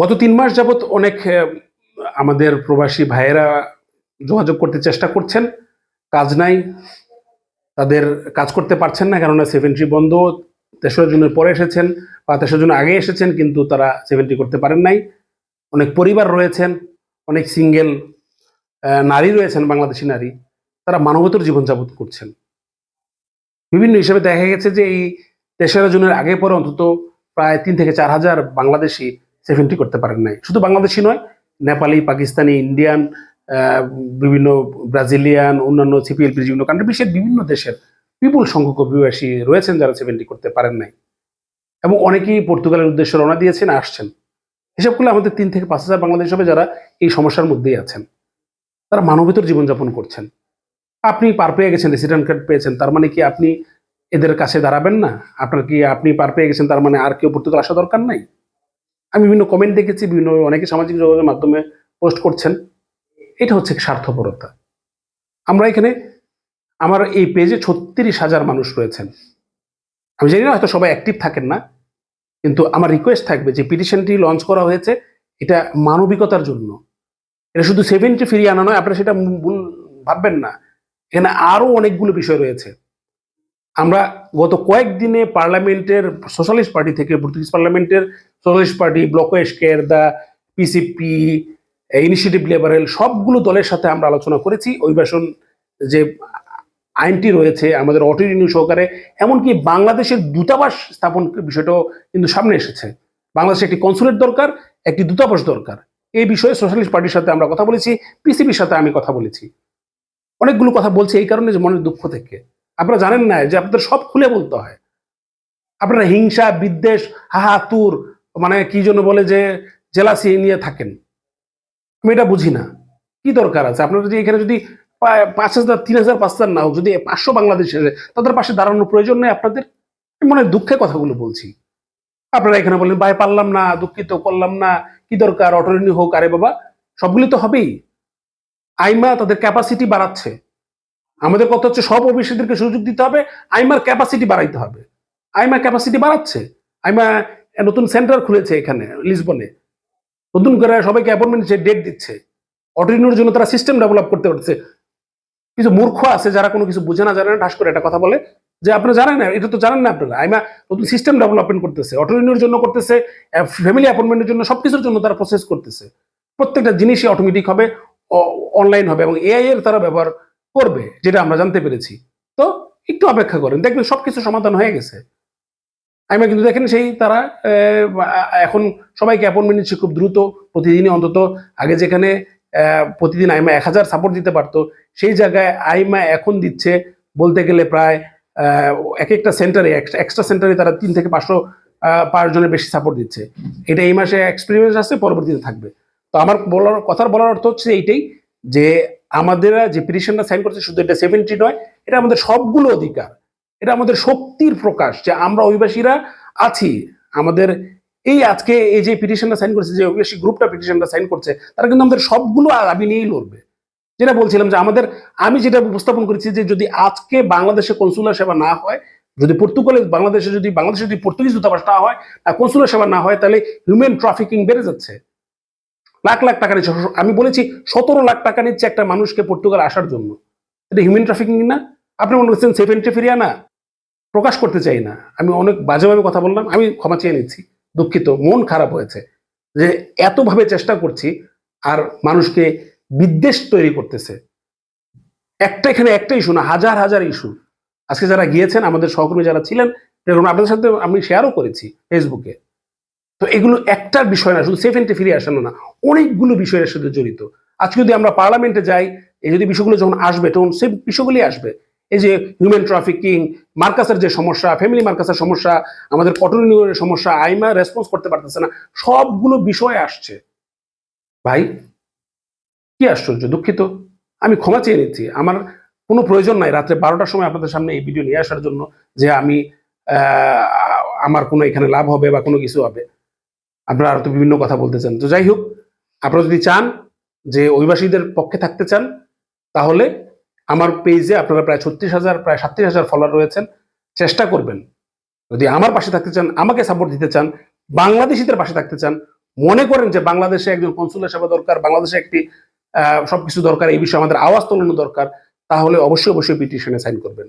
গত তিন মাস যাবৎ অনেক আমাদের প্রবাসী ভাইয়েরা যোগাযোগ করতে চেষ্টা করছেন। কাজ নাই। তাদের কাজ করতে পারছেন না, কেননা সেভেন্টি বন্ধ। তেসরা জুনের পরে এসেছেন বা তেসরা জুন আগে এসেছেন, কিন্তু তারা সেভেন্টি করতে পারেন নাই। অনেক পরিবার রয়েছেন, অনেক সিঙ্গেল নারী রয়েছেন, বাংলাদেশি নারী। তারা মানবতর জীবনযাপন করছেন। বিভিন্ন হিসেবে দেখা গেছে যে এই তেসরা জুনের আগে পরে অন্তত প্রায় তিন থেকে চার হাজার বাংলাদেশি সেভেন্টি করতে পারেন নাই। শুধু বাংলাদেশি নয়, নেপালি, পাকিস্তানি, ইন্ডিয়ান বিভিন্ন ব্রাজিলিয়ান, অন্যান্য সিপিএলপি বিভিন্ন কান্ট্রি বিশ্বের বিভিন্ন দেশের বিপুল সংখ্যক অভিবাসী রয়েছেন যারা সেভেন্টি করতে পারেন নাই। এবং অনেকেই পর্তুগালের উদ্দেশ্যে রওনা দিয়েছেন, আসছেন। হিসাব করলে আমাদের তিন থেকে পাঁচ হাজার বাংলাদেশ হবে যারা এই সমস্যার মধ্যেই আছেন। তারা মানবেতর জীবনযাপন করছেন। আপনি পার পেয়ে গেছেন রেসিডেন্ট কার্ড পেয়েছেন, তার মানে কি আপনি এদের কাছে দাঁড়াবেন না? আপনার কি আপনি পার পেয়ে গেছেন, তার মানে আর কেউ পর্তুগাল আসা দরকার নাই? আমি বিভিন্ন কমেন্ট দেখেছি, বিভিন্ন অনেকে সামাজিক যোগাযোগের মাধ্যমে পোস্ট করছেন। এটা হচ্ছে স্বার্থপরতা? আমরা এখানে, আমার এই পেজে ছত্রিশ হাজার মানুষ রয়েছেন। আমি জানি না, হয়তো সবাই অ্যাক্টিভ থাকেন না, কিন্তু আমার রিকোয়েস্ট থাকবে যে পিটিশনটি লঞ্চ করা হয়েছে, এটা মানবিকতার জন্য। এটা শুধু সেভেন্টি ফিরিয়ে আনা নয়, আপনারা সেটা ভুল ভাববেন না। এখানে আরও অনেকগুলো বিষয় রয়েছে। আমরা গত কয়েকদিনে পার্লামেন্টের সোশ্যালিস্ট পার্টি থেকে পর্তুগিজ পার্লামেন্টের সোশ্যালিস্ট পার্টি, ব্লক এসকের দ্য পিসিপি ইনিশিয়েটিভ লেবারেল সবগুলো দলের সাথে আমরা আলোচনা করেছি। অভিবাসন যে আইনটি রয়েছে, আমাদের অটো রিনিউ সহকারে, এমনকি বাংলাদেশের দূতাবাস স্থাপন বিষয়টাও কিন্তু সামনে এসেছে। বাংলাদেশে একটি কনসুলেট দরকার, একটি দূতাবাস দরকার। এই বিষয়ে সোশ্যালিস্ট পার্টির সাথে আমরা কথা বলেছি পিসিবির সাথে আমি কথা বলেছি। অনেকগুলো কথা বলছি এই কারণে যে মনের দুঃখ থেকে। আপনারা জানেন না যে আপনাদের সব খুলে বলতে হয়। আপনারা হিংসা, বিদ্বেষ, হাহাতুর মানে কি জন্য বলে যে জেলাসি নিয়ে থাকেন। আমি এটা বুঝি না। কি দরকার আছে? আপনারা যদি এখানে যদি পাঁচ হাজার, তিন হাজার পাঁচ হাজার না হোক যদি পাঁচশো বাংলাদেশের, তাদের পাশে দাঁড়ানোর প্রয়োজন নেই আপনাদের? মনে দুঃখে কথাগুলো বলছি। আপনারা এখানে বলেন ভাই, পারলাম না, দুঃখিত, করলাম না, কি দরকার? অটোরিনি হোক, আরে বাবা, সবগুলি তো হবেই। আইমা তাদের ক্যাপাসিটি বাড়াচ্ছে। আমাদের কথা হচ্ছে সব অফিসীদেরকে সুযোগ দিতে হবে, আইমার ক্যাপাসিটি বাড়াইতে হবে। আইমা ক্যাপাসিটি বাড়াচ্ছে। আইমা নতুন সেন্টার খুলেছে এখানে লিসবনে নতুন করে সবাইকে অ্যাপয়েন্টমেন্ট ডেট দিচ্ছে। অটোরিনিউর জন্য তারা সিস্টেম ডেভেলপ করতে পারছে। কিছু মূর্খ আছে যারা কোনো কিছু বুঝে না, জানে না, ঠাস করে একটা কথা বলে। যে আপনারা জানেন না, এটা তো জানেন না আপনারা। আইমা নতুন সিস্টেম ডেভেলপমেন্ট করতেছে, অটোরিনোর জন্য করতেছে ফ্যামিলি অ্যাপয়েন্টমেন্টের জন্য সব কিছুর জন্য তারা প্রসেস করতেছে। প্রত্যেকটা জিনিসই অটোমেটিক হবে অনলাইন হবে এবং এআই এর তারা ব্যবহার করবে, যেটা আমরা জানতে পেরেছি। তো একটু অপেক্ষা করেন, দেখবেন সবকিছু সমাধান হয়ে গেছে। আইমা কিন্তু দেখেন সেই তারা এখন সবাইকে অ্যাপয়েন্টমেন্ট নিচ্ছে খুব দ্রুত, প্রতিদিনই অন্তত। আগে যেখানে প্রতিদিন আইমা এক হাজার সাপোর্ট দিতে পারতো, সেই জায়গায় আইমা এখন দিচ্ছে বলতে গেলে প্রায় এক একটা সেন্টারে এক্সট্রা সেন্টারে তারা তিন থেকে পাঁচশো পাঁচ জনের বেশি সাপোর্ট দিচ্ছে। এটা এই মাসে এক্সপিরিয়েন্স আসছে পরবর্তীতে থাকবে। তো আমার বলার, কথার বলার অর্থ হচ্ছে এইটাই যে আমাদের যে পিটিশনটা সাইন করছে শুধু এটা সেভেন্টি নয়, এটা আমাদের সবগুলো অধিকার। এটা আমাদের শক্তির প্রকাশ যে আমরা অভিবাসীরা আছি। আমাদের এই আজকে এই যে পিটিশনটা সাইন করছে, যে অভিবাসী গ্রুপটা পিটিশনটা সাইন করছে, তারা কিন্তু আমাদের সবগুলো দাবি নিয়েই লড়বে। যেটা বলছিলাম যে আমাদের, আমি যেটা উপস্থাপন করেছি যে যদি আজকে বাংলাদেশে কনসুলার সেবা না হয়, যদি পর্তুগালে বাংলাদেশে যদি বাংলাদেশে যদি পর্তুগিজ দূতাবাস না হয়, আর কনসুলার সেবা না হয়, তাহলে হিউম্যান ট্রাফিকিং বেড়ে যাচ্ছে। লাখ লাখ টাকা নিচ্ছে। আমি বলেছি সতেরো লাখ টাকা নিচ্ছে একটা মানুষকে পর্তুগাল আসার জন্য। এটা হিউম্যান ট্রাফিকিং না। আপনি মনে করছেন সেভেন্টি ফিরিয়া না? প্রকাশ করতে চাই না। আমি অনেক বাজেভাবে কথা বললাম, আমি ক্ষমা চেয়ে নিচ্ছি। দুঃখিত, মন খারাপ হয়েছে যে এতভাবে চেষ্টা করছি আর মানুষকে বিদ্বেষ তৈরি করতেছে। একটা এখানে একটা ইস্যু না, হাজার হাজার ইস্যু আজকে যারা গিয়েছেন, আমাদের সহকর্মী যারা ছিলেন আপনাদের সাথে আমি শেয়ারও করেছি ফেসবুকে তো এগুলো একটা বিষয় না, শুধু সেভেন্টি ফিরে আসানো না, অনেকগুলো বিষয়ের সাথে জড়িত। আজকে যদি আমরা পার্লামেন্টে যাই, এই যদি বিষয়গুলো যখন আসবে, তখন সেই বিষয়গুলি আসবে। এই যে হিউম্যান ট্রাফিকিং মার্কাসের যে সমস্যা ফ্যামিলি মার্কাসের সমস্যা, আমাদের কটনিউরের সমস্যা, আইমা রেসপন্স করতে পারতেছে না, সবগুলো বিষয় আসছে। ভাই, কি আশ্চর্য, দুঃখিত। আমি ক্ষমা চেয়ে নিচ্ছি। আমার কোনো প্রয়োজন নাই রাত্রে বারোটার সময় আপনাদের সামনে এই ভিডিও নিয়ে আসার জন্য যে আমি আমার কোনো এখানে লাভ হবে বা কোনো কিছু হবে। আপনারা আর তো বিভিন্ন কথা বলতে চান। তো যাই হোক, আপনারা যদি চান যে অভিবাসীদের পক্ষে থাকতে চান, তাহলে আমার পেজে আপনারা প্রায় ছত্রিশ হাজার, প্রায় সাতত্রিশ হাজার ফলোয়ার রয়েছেন। চেষ্টা করবেন। যদি আমার পাশে থাকতে চান, আমাকে সাপোর্ট দিতে চান, বাংলাদেশিদের পাশে থাকতে চান, মনে করেন যে বাংলাদেশে একজন কনসুলের সেবা দরকার, বাংলাদেশে একটি সবকিছু দরকার, এই বিষয়ে আমাদের আওয়াজ তোলানো দরকার, তাহলে অবশ্যই অবশ্যই পিটিশনে সাইন করবেন।